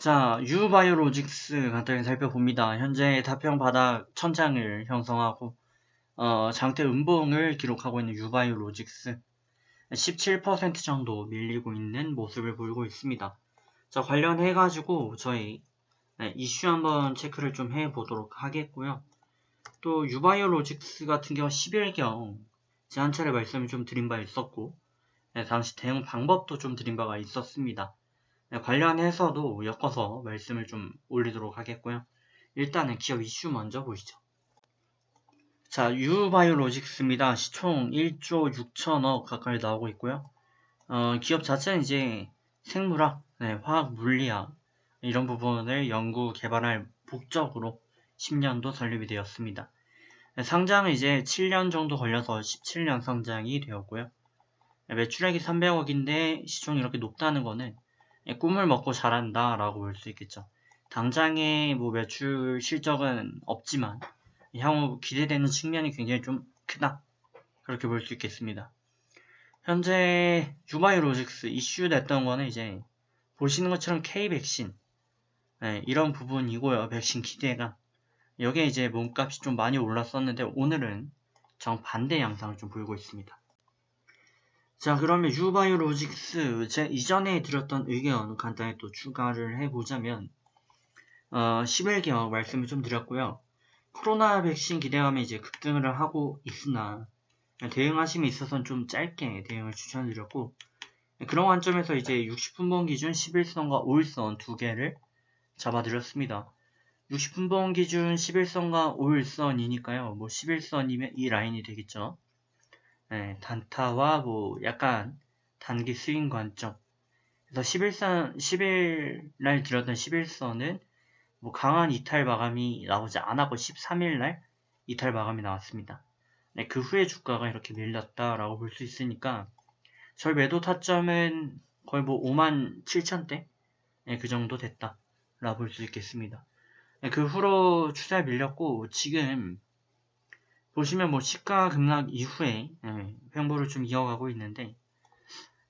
자, 유바이오로직스 간단히 살펴봅니다. 현재 다평 바닥 천장을 형성하고 어, 장대 음봉을 기록하고 있는 유바이오로직스 17% 정도 밀리고 있는 모습을 보이고 있습니다. 자, 관련해 가지고 저희 네, 이슈 한번 체크를 좀 해 보도록 하겠고요. 또 유바이오로직스 같은 경우 10일경 제가 한 차례 말씀을 좀 드린 바 있었고 네, 당시 대응 방법도 좀 드린 바가 있었습니다. 네, 관련해서도 엮어서 말씀을 좀 올리도록 하겠고요. 일단은 기업 이슈 먼저 보시죠. 자, 유바이오로직스입니다. 시총 1조 6천억 가까이 나오고 있고요. 어, 기업 자체는 이제 생물학, 네, 화학, 물리학 이런 부분을 연구 개발할 목적으로 10년도 설립이 되었습니다. 네, 상장은 이제 7년 정도 걸려서 17년 상장이 되었고요. 네, 매출액이 300억인데 시총이 이렇게 높다는 거는 예, 꿈을 먹고 잘한다 라고 볼 수 있겠죠. 당장의 뭐 매출 실적은 없지만 향후 기대되는 측면이 굉장히 좀 크다. 그렇게 볼 수 있겠습니다. 현재 유바이로직스 이슈 됐던 거는 이제 보시는 것처럼 K 백신 네, 이런 부분이고요. 백신 기대가 여기에 이제 몸값이 좀 많이 올랐었는데 오늘은 정반대 양상을 좀 보이고 있습니다. 자 그러면 유바이오로직스 제 이전에 드렸던 의견 간단히 또 추가를 해보자면 어, 11개월 말씀을 좀 드렸고요. 코로나 백신 기대감이 이제 급등을 하고 있으나 대응하심에 있어서는 좀 짧게 대응을 추천드렸고 그런 관점에서 이제 60분봉 기준 11선과 5일선 두 개를 잡아드렸습니다. 60분봉 기준 11선과 5일선이니까요. 뭐 11선이면 이 라인이 되겠죠. 네, 단타와 뭐 약간 단기 스윙 관점. 그래서 11선, 10일 들었던 11선은 뭐 강한 이탈 마감이 나오지 않았고 13일 날 이탈 마감이 나왔습니다. 네, 그 후에 주가가 이렇게 밀렸다라고 볼 수 있으니까 저희 매도 타점은 거의 뭐 5만 7천대 네, 그 정도 됐다라고 볼 수 있겠습니다. 네, 그 후로 추세 밀렸고 지금 보시면 뭐 시가 급락 이후에 네, 횡보를 좀 이어가고 있는데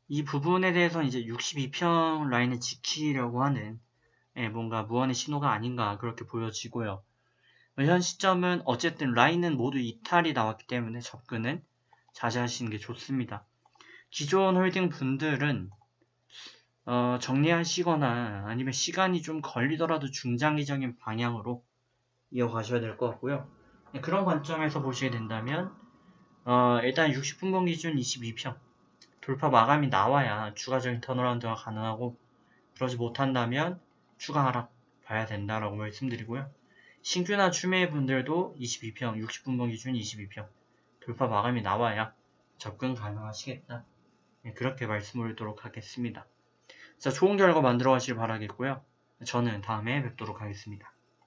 이 부분에 대해서 이제 62평 라인을 지키려고 하는 예, 뭔가 무언의 신호가 아닌가 그렇게 보여지고요. 현 시점은 어쨌든 라인은 모두 이탈이 나왔기 때문에 접근은 자제하시는 게 좋습니다. 기존 홀딩 분들은 어, 정리하시거나 아니면 시간이 좀 걸리더라도 중장기적인 방향으로 이어가셔야 될 것 같고요. 네, 그런 관점에서 보시게 된다면 어, 일단 60분봉 기준 22평 돌파 마감이 나와야 추가적인 턴어라운드가 가능하고 그러지 못한다면 추가 하락 봐야 된다라고 말씀드리고요. 신규나 추매 분들도 22평, 60분봉 기준 22평 돌파 마감이 나와야 접근 가능하시겠다. 네, 그렇게 말씀드리도록 하겠습니다. 자, 좋은 결과 만들어 가시길 바라겠고요. 저는 다음에 뵙도록 하겠습니다.